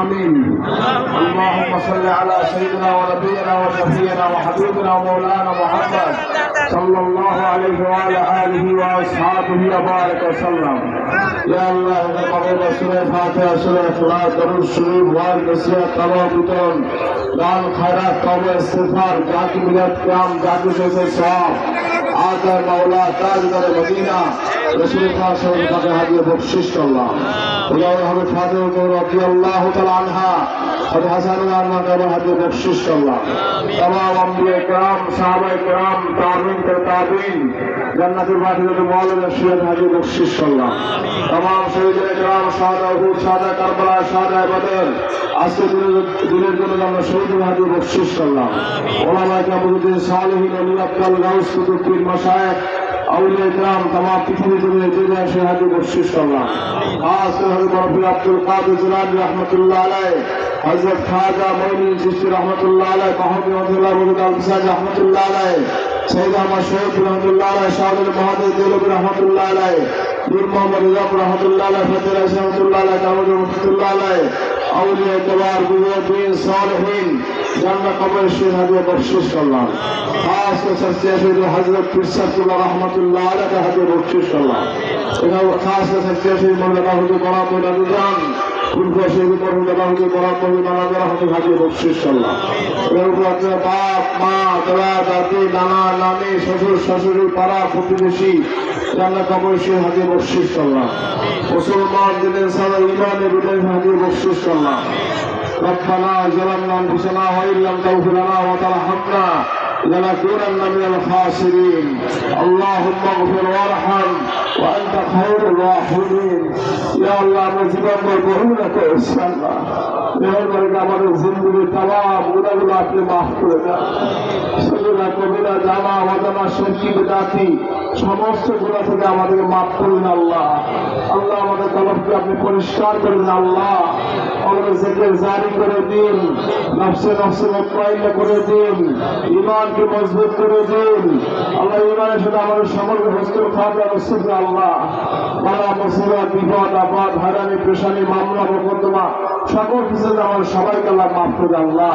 آمين. اللهم صل على سيدنا ونبينا وشفينا وحبيبنا ومولانا محمد صلى الله عليه وعلى آله وأصحابه وبارك وسلم. يا الله قبول سورة فاتحة سورة إخلاص درود شريف والنسية تمام بدون. نعم، دعاء الخيرات قبول استغفار جاكي بلاد قيام جاكي شيخ الصواب আতা মাওলা তাজদার মদিনা রসুল খান সাল্লাল্লাহু হাজির বকশিস করলাম। খোদা হবে ফাতেমা রাদিয়াল্লাহু তাআলা আনহা। হাজারুল্লাহ নাম হাতে বকশিস করলাম। তমাম আম্বিয়া کرام সাহাবা کرام তাবিন তে তাবিন জান্নাতের বাসিন্দা মাওলানা সৈয়দ হাজি বকশিস করলাম। তমাম শহীদের کرام সাদা হুদ সাদা কারবালা সাদা বদর আজকে দিনের জন্য আমরা শহীদ হাজি বকশিস করলাম। ওলামা কামরুদ্দিন সালেহিন আলী আব্দুল গাউস কুতুব পীর মাশায়েখ। আউলিয়া ইকরাম तमाम পৃথিবীর জন্য চলে আসে হাজি বর্ষিস করলাম খাস করে মরফি আব্দুল কাদের জিলানি রহমাতুল্লাহ আলাইহি, হযরত খাজা মঈনুল চিশতি রহমাতুল্লাহ আলাইহি, মাহমুদ রহমাতুল্লাহ বরকত আল সাজ রহমাতুল্লাহ আলাইহি, সৈয়দ আহমদ শহীদ রহমাতুল্লাহ আলাইহি শাহুল মহাদেব দেলবি রহমাতুল্লাহ আলাইহি, নূর মোহাম্মদ বাপ মা দাদি নানা নানি শ্বশুর শাশুড়ি পাড়া প্রতিবেশী জান্নাত কবর শহীদ হাজি বকশিশ করলাম মুসলমান দিনের সারা ইমানে বিদায় হাজি বকশিশ করলাম ربنا ظلمنا انفسنا وان لم تغفر لنا وترحمنا لنكونن من الخاسرين اللهم اغفر وارحم وانت خير الراحمين يا الله আমরা জীবন বহু না করেছি আল্লাহ মেহরবানি করে আমাদের জিন্দগির তাম গুণাগুলো আপনি মাফ করে দেন সজনা কবিরা জানা অজানা সঙ্গী জাতি সমস্ত গুণা থেকে আমাদেরকে মাফ করুন আল্লাহ। আল্লাহ আমাদের তলবকে আপনি পরিষ্কার করে দিন আল্লাহ। আমাদের জারি করে দিন, নফসে নফসে করে দিন ইমানকে মজবুত করে দিন। আল্লাহ ইমানের সাথে আমাদের সকলকে হস্তের খাওয়া নসিব আল্লাহ। বালা বিপদ, আপদ, হারানি, পেশানি, মামলা, মোকদ্দমা, সকল কিছু আমাদের সবাইকে আল্লাহ মাফ করে আল্লাহ।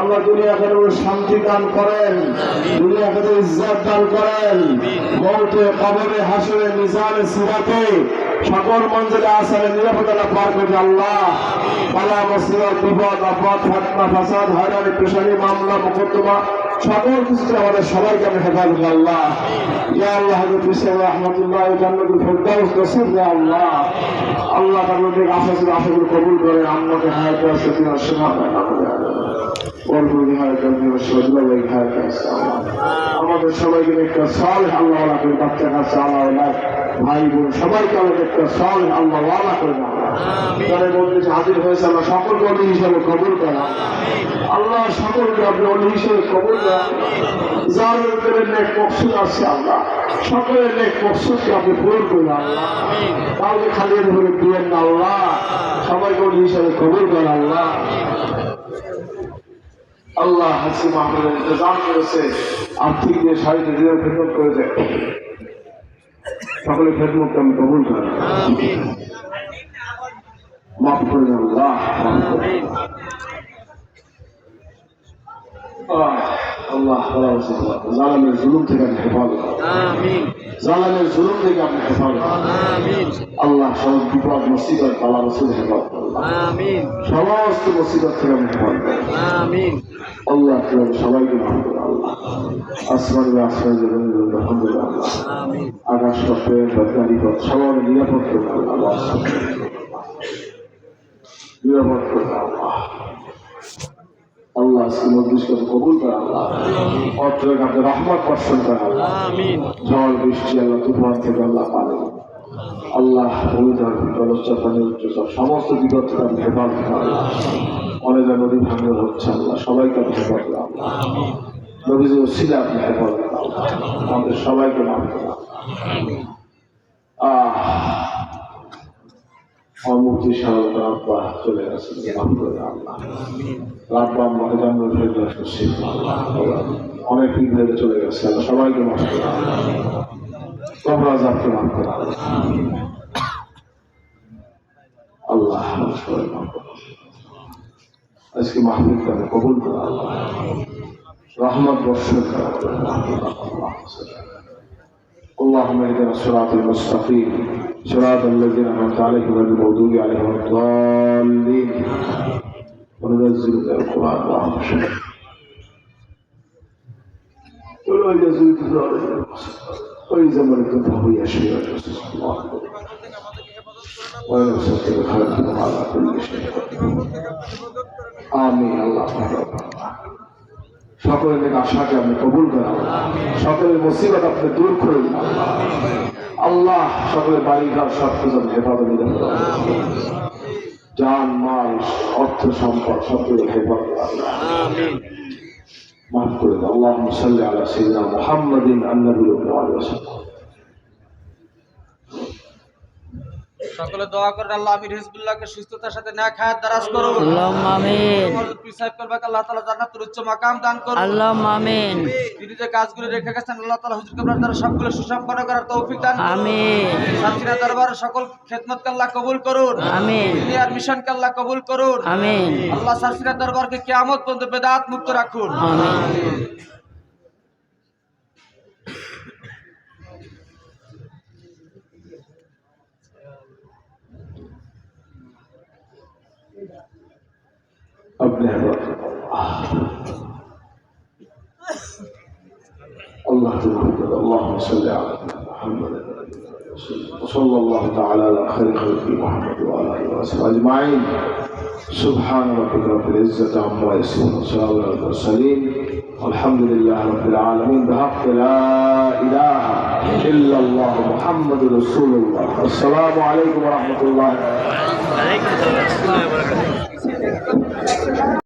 আল্লাহ দুনিয়াকে শান্তি দান করেন দুনিয়াকে ইজ্জত দান করেন। মৌতে কবরে হাসরে মিজানে সিরাতে সকল মঞ্জিলে আসারে নিরাপত্তা পার করে আল্লাহ। পালা মসিবত বিপদ আপদ ফাতনা ফাসাদ হয়রানি পেশানি মামলা মোকদ্দমা সকল কিছু আমাদের সবাইকে আমি হেফাজত আল্লাহ। ইয়া আল্লাহ, হযরত ইসলাম রাহমাতুল্লাহ জান্নাতুল ফেরদাউস নসিব ইয়া আল্লাহ। আল্লাহ তাআলা আশা ছিল আশাগুলো কবুল করে আমাকে হায়াত আমাদের সবাইকে সাল আল্লাহ করে, বাচ্চা কাছে ভাই বোন সবাইকে আমাদের একটা সাল আল্লাহ করে দাও যারা বলতেছে হাজির হয়েছে আমরা সকল অলি হিসাবে কবুল করা সকলকে আপনি অলি হিসেবে কবুল করা যার উপরে নেক মকসুদ আছে আল্লাহ, সকলের নেক মকসুদকে আপনি পূরণ করে আল্লাহ। কাউকে খালি ধরে দিয়েন না আল্লাহ, সবাইকে অলি হিসাবে কবুল করা আল্লাহ। আল্লাহ হাসি মাহমুদের ইন্তজাম করেছে, আর্থিক যে সাহিত্য দিয়ে খেদমত করেছে। সকলে খেদমতকে আমি কবুল করি মাফ করে আল্লাহ। আল্লাহ জালামের জুলুম থেকে আপনি হেফাজত জালামের জুলুম থেকে আপনি হেফাজত আল্লাহ সব বিপদ মুসিবত বালা রসুল হেফাজত। সমস্ত মুসিবত থেকে আপনি হেফাজত আল্লাহ সবাইকে আল্লাহ। আসমান আসমান আলহামদুলিল্লাহ আকাশ পথে বৈজ্ঞানিক পথ সবার নিরাপদ করে দাও আল্লাহ। নিরাপদ করে আল্লাহ। আল্লাহ মজলিসকে কবুল করে আল্লাহ। অত্রের কাছে রহমত বর্ষণ করে আল্লাহ। ঝড় বৃষ্টি আল্লাহ তুফান থেকে আল্লাহ পারে আল্লাহ ভূমিধর জলচ্চর পানি সমস্ত বিপদ থেকে আপনি হেফাজত আল্লাহ। অনেক নদী ভাঙন হচ্ছে আল্লাহ। সবাইকে আপনি হেফাজত আল্লাহ। নবীজি ওসিলা আপনি হেফাজত আমাদের সবাইকে মাফ আহ অমুক্তি সারদ চলে গেছে। মাফ করে আল্লাহ। আব্বা আমাকে জানলো ফেরত করছি অনেক ইংরেজে চলে গেছে আল্লাহ সবাইকে মাফ করে দাও কবর আজাবকে মাফ করে দাও আল্লাহ আমাদের সবাই মাফ করো আজকে মাহমুদ করে কবুল করে আল্লাহ রহমত বর্ষণ করে اللهم اهدنا الصراط المستقيم صراط الذين انعمت عليهم غير المغضوب عليهم ولا الضالين وننزل من القران اللهم صل ولا يزول وإذا مرضت فهو يشفي ويجزي الله ونستغفر خلقه على كل شيء আমিন আল্লাহ সকলের নেক আশাকে আপনি কবুল করেন সকলের মুসিবত আপনি দূর করুন আল্লাহ সকলের বাড়ি ঘর সব কিছু হেফাজত জান মাল অর্থ সম্পদ সব হেফাজত মাফ করে দাও। আল্লাহ সাল্লি আলা সাইয়্যিদিনা মুহাম্মাদিন আন্নাবিয়্যি ওয়া আলিহি ওয়াসাল্লাম সকলে দোয়া করেন আল্লাহ আমির হিজবুল্লাহকে সুস্থতার সাথে ন্যাক হায়াত দারাজ করুন আল্লাহুম্মা আমিন। পিসাইব করবাকে আল্লাহ তাআলা জান্নাতুল উচ্চ মাকাম দান করুন আল্লাহুম্মা আমিন। তিনি যে কাজগুলো রেখে গেছেন আল্লাহ তাআলা হুজুর কবরের দ্বারা সবগুলো সুসম্পন্ন করার তৌফিক দান করুন আমিন। সাতিনা দরবার সকল খেদমতকে আল্লাহ কবুল করুন। আমিন। দুনিয়ার মিশনকে আল্লাহ কবুল করুন। আমিন। আল্লাহ সাথীরা দরবারকে কিয়ামত পর্যন্ত বেদাত মুক্ত রাখুন। আমিন। الله محمد اللهم صل على محمد وصلى الله تعالى على خير خلق محمد وعلى آله وصحبه أجمعين. سبحان ربك رب العزة عما يصفون وسلام على المرسلين. والحمد لله رب العالمين. بحق لا إله إلا الله محمد رسول الله. السلام عليكم ورحمة الله. وعليكم السلام ورحمه الله وبركاته